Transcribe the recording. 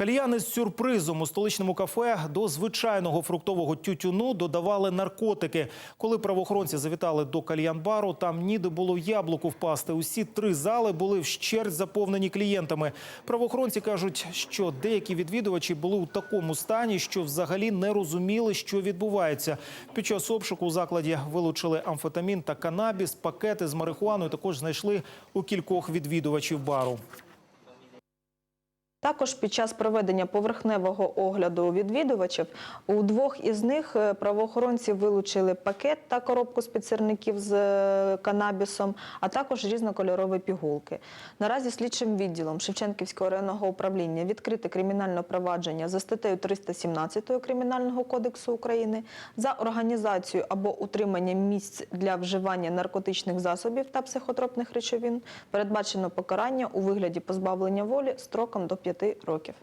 Кальяни з сюрпризом у столичному кафе до звичайного фруктового тютюну додавали наркотики. Коли правоохоронці завітали до кальян-бару, там ніде було яблуку впасти. Усі три зали були вщерть заповнені клієнтами. Правоохоронці кажуть, що деякі відвідувачі були у такому стані, що взагалі не розуміли, що відбувається. Під час обшуку у закладі вилучили амфетамін та канабіс, пакети з марихуаною також знайшли у кількох відвідувачів бару. Також під час проведення поверхневого огляду відвідувачів у двох із них е, правоохоронці вилучили пакет та коробку спецірників з е, канабісом, а також різнокольорові пігулки. Наразі слідчим відділом Шевченківського районного управління відкрите кримінальне провадження за статтею 317 Кримінального кодексу України за організацію або утримання місць для вживання наркотичних засобів та психотропних речовин передбачено покарання у вигляді позбавлення волі строком до 5 років.